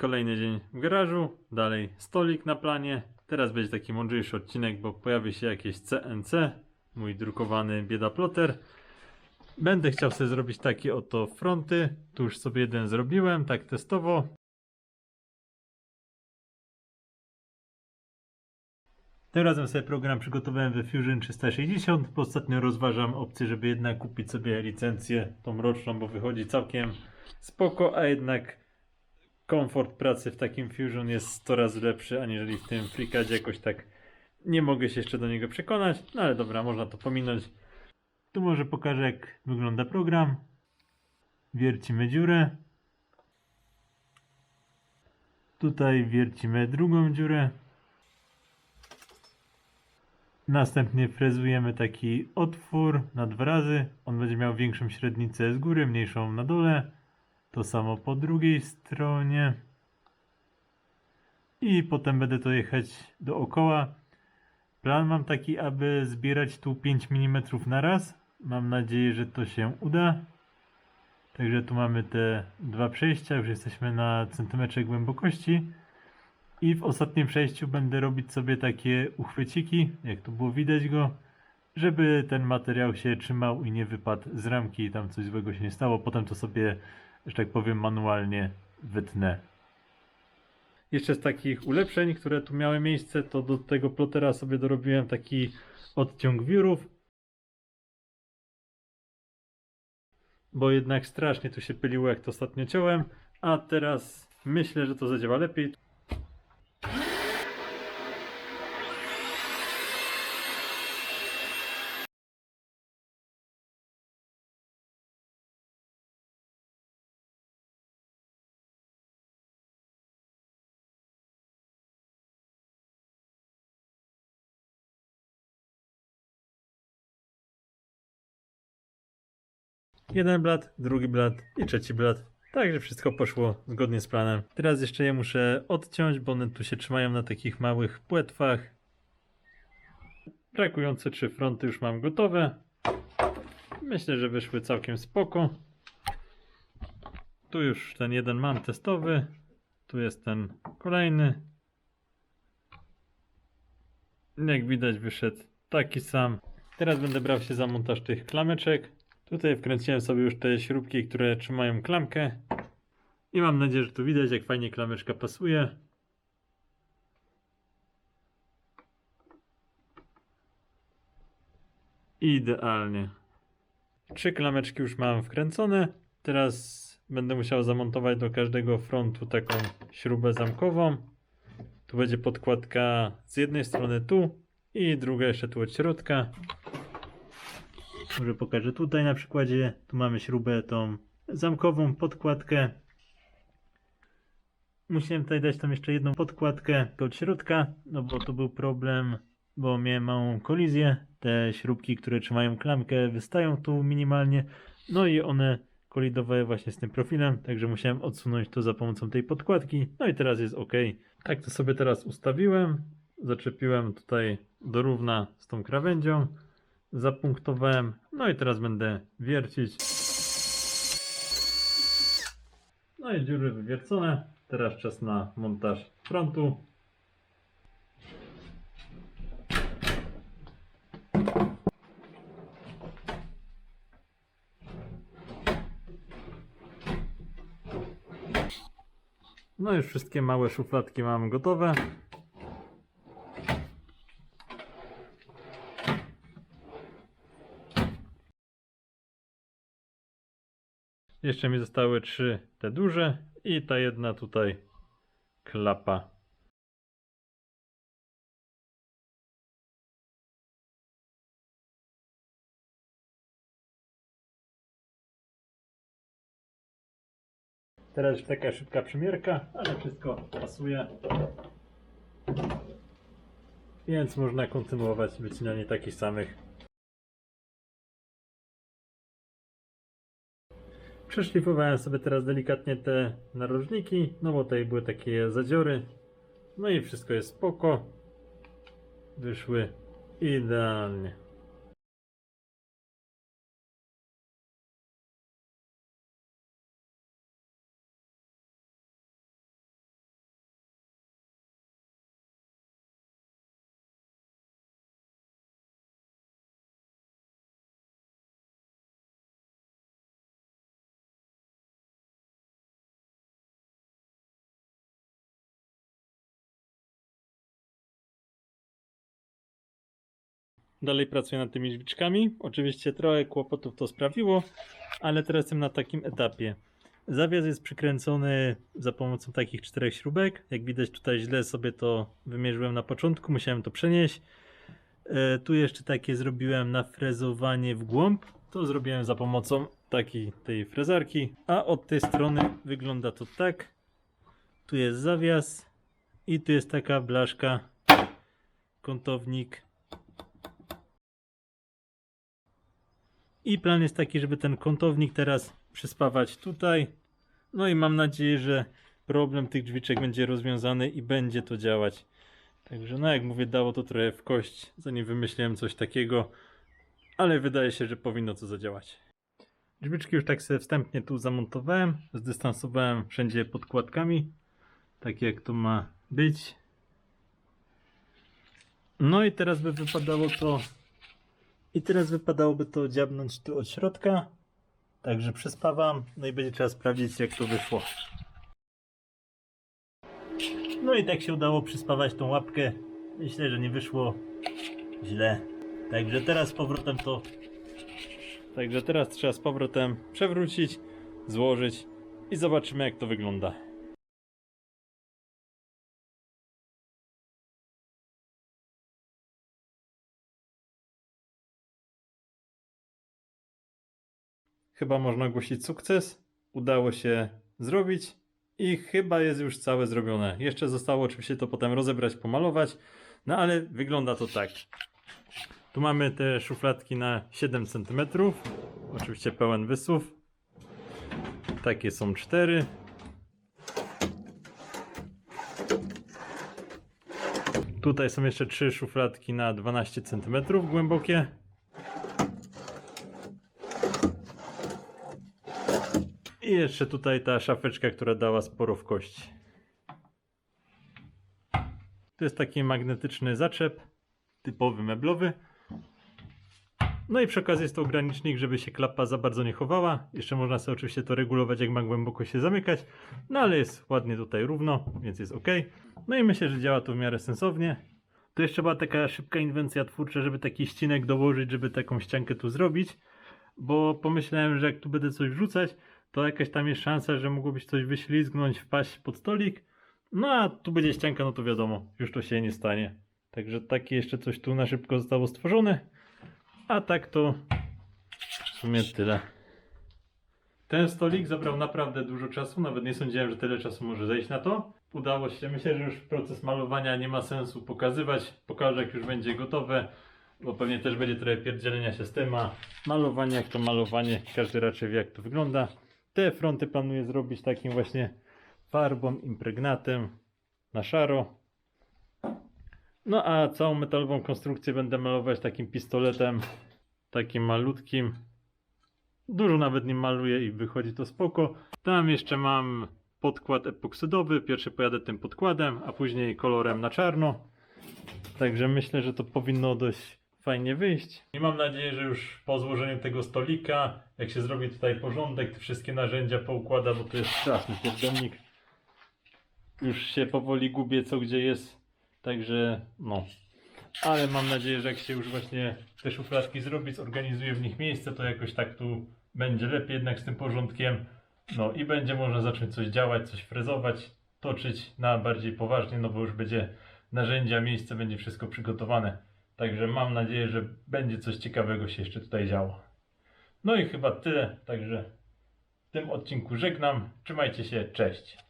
Kolejny dzień w garażu, dalej stolik na planie. Teraz będzie taki mądrzejszy odcinek, bo pojawi się jakieś CNC, mój drukowany bieda ploter. Będę chciał sobie zrobić takie oto fronty. Tu już sobie jeden zrobiłem, tak testowo. Tym razem sobie program przygotowałem we Fusion 360, bo ostatnio rozważam opcję, żeby jednak kupić sobie licencję tą roczną, bo wychodzi całkiem spoko, a jednak komfort pracy w takim Fusion jest 100 razy lepszy, aniżeli w tym FreeCADzie jakoś tak nie mogę się jeszcze do niego przekonać, no ale dobra, można to pominąć. Tu może pokażę jak wygląda program. Wiercimy dziurę. Tutaj wiercimy drugą dziurę. Następnie frezujemy taki otwór na dwa razy. On będzie miał większą średnicę z góry, mniejszą na dole. To samo po drugiej stronie. I potem będę to jechać dookoła. Plan mam taki, aby zbierać tu 5 mm na raz. Mam nadzieję, że to się uda. Także tu mamy te dwa przejścia, już jesteśmy na centymetrze głębokości. I w ostatnim przejściu będę robić sobie takie uchwyciki, jak tu było widać go, żeby ten materiał się trzymał i nie wypadł z ramki i tam coś złego się nie stało. Potem to sobie, że tak powiem, manualnie wytnę. Jeszcze z takich ulepszeń, które tu miały miejsce, to do tego plotera sobie dorobiłem taki odciąg wiórów. Bo jednak strasznie tu się pyliło, jak to ostatnio ciąłem. A teraz myślę, że to zadziała lepiej. Jeden blat, drugi blat i trzeci blat. Także wszystko poszło zgodnie z planem. Teraz jeszcze je muszę odciąć, bo one tu się trzymają na takich małych płetwach. Brakujące trzy fronty już mam gotowe. Myślę, że wyszły całkiem spoko. Tu już ten jeden mam testowy. Tu jest ten kolejny. Jak widać wyszedł taki sam. Teraz będę brał się za montaż tych klameczek. Tutaj wkręciłem sobie już te śrubki, które trzymają klamkę. I mam nadzieję, że tu widać, jak fajnie klameczka pasuje. Idealnie. Trzy klameczki już mam wkręcone. Teraz będę musiał zamontować do każdego frontu taką śrubę zamkową. Tu będzie podkładka z jednej strony tu i druga jeszcze tu od środka. Może pokażę tutaj na przykładzie. Tu mamy śrubę tą zamkową podkładkę. Musiałem tutaj dać tam jeszcze jedną podkładkę od środka, no bo to był problem, bo miałem małą kolizję. Te śrubki, które trzymają klamkę, wystają tu minimalnie. No i one kolidowały właśnie z tym profilem, także musiałem odsunąć to za pomocą tej podkładki. No i teraz jest ok. Tak to sobie teraz ustawiłem. Zaczepiłem tutaj do równa z tą krawędzią zapunktowałem. No i teraz będę wiercić. No i dziury wywiercone. Teraz czas na montaż frontu. No już wszystkie małe szufladki mam gotowe. Jeszcze mi zostały trzy te duże i ta jedna tutaj klapa. Teraz taka szybka przymierka, ale wszystko pasuje. Więc można kontynuować wycinanie takich samych Przeszlifowałem sobie teraz delikatnie te narożniki, no bo tutaj były takie zadziory. No i wszystko jest spoko. Wyszły idealnie. Dalej pracuję nad tymi drzwiczkami. Oczywiście trochę kłopotów to sprawiło, ale teraz jestem na takim etapie. Zawias jest przykręcony za pomocą takich czterech śrubek. Jak widać tutaj źle sobie to wymierzyłem na początku, musiałem to przenieść. E, tu jeszcze takie zrobiłem na frezowanie w głąb. To zrobiłem za pomocą takiej tej frezarki. A od tej strony wygląda to tak. Tu jest zawias i tu jest taka blaszka, kątownik. I plan jest taki, żeby ten kątownik teraz przyspawać tutaj. No i mam nadzieję, że problem tych drzwiczek będzie rozwiązany i będzie to działać. Także no jak mówię, dało to trochę w kość, zanim wymyśliłem coś takiego, ale wydaje się, że powinno to zadziałać. Drzwiczki już tak sobie wstępnie tu zamontowałem, zdystansowałem wszędzie podkładkami, tak jak to ma być. No i teraz by wypadało to i teraz wypadałoby to dziabnąć tu od środka. Także przyspawam, no i będzie trzeba sprawdzić jak to wyszło. No i tak się udało przyspawać tą łapkę. Myślę, że nie wyszło źle. Także teraz z powrotem to. Także teraz trzeba z powrotem przewrócić, złożyć i zobaczymy jak to wygląda. Chyba można ogłosić sukces. Udało się zrobić i chyba jest już całe zrobione. Jeszcze zostało oczywiście to potem rozebrać, pomalować, no ale wygląda to tak. Tu mamy te szufladki na 7 cm. Oczywiście pełen wysuw. Takie są cztery. Tutaj są jeszcze trzy szufladki na 12 cm głębokie. I jeszcze tutaj ta szafeczka, która dała sporo w kości. To jest taki magnetyczny zaczep, typowy meblowy. No i przy okazji jest to ogranicznik, żeby się klapa za bardzo nie chowała. Jeszcze można sobie oczywiście to regulować, jak ma głęboko się zamykać. No ale jest ładnie tutaj równo, więc jest ok. No i myślę, że działa to w miarę sensownie. To jeszcze była taka szybka inwencja twórcza, żeby taki ścinek dołożyć, żeby taką ściankę tu zrobić. Bo pomyślałem, że jak tu będę coś wrzucać, to jakaś tam jest szansa, że mogłoby się coś wyślizgnąć, wpaść pod stolik. No a tu będzie ścianka, no to wiadomo, już to się nie stanie. Także takie jeszcze coś tu na szybko zostało stworzone. A tak to w sumie tyle. Ten stolik zabrał naprawdę dużo czasu, nawet nie sądziłem, że tyle czasu może zejść na to. Udało się, myślę, że już proces malowania nie ma sensu pokazywać. Pokażę jak już będzie gotowe, bo pewnie też będzie trochę pierdzielenia się z tym, a malowanie jak to malowanie, każdy raczej wie jak to wygląda. Te fronty planuję zrobić takim właśnie farbą, impregnatem na szaro. No a całą metalową konstrukcję będę malować takim pistoletem, takim malutkim. Dużo nawet nie maluję i wychodzi to spoko. Tam jeszcze mam podkład epoksydowy. Pierwszy pojadę tym podkładem, a później kolorem na czarno. Także myślę, że to powinno dość fajnie wyjść. I mam nadzieję, że już po złożeniu tego stolika, jak się zrobi tutaj porządek, te wszystkie narzędzia poukłada, bo to jest straszny pierdomnik. Już się powoli gubię co gdzie jest. Także no. Ale mam nadzieję, że jak się już właśnie te szufladki zrobi, zorganizuje w nich miejsce, to jakoś tak tu będzie lepiej jednak z tym porządkiem. No i będzie można zacząć coś działać, coś frezować, toczyć na bardziej poważnie, no bo już będzie narzędzia, miejsce, będzie wszystko przygotowane. Także mam nadzieję, że będzie coś ciekawego się jeszcze tutaj działo. No i chyba tyle, także w tym odcinku żegnam. Trzymajcie się, cześć.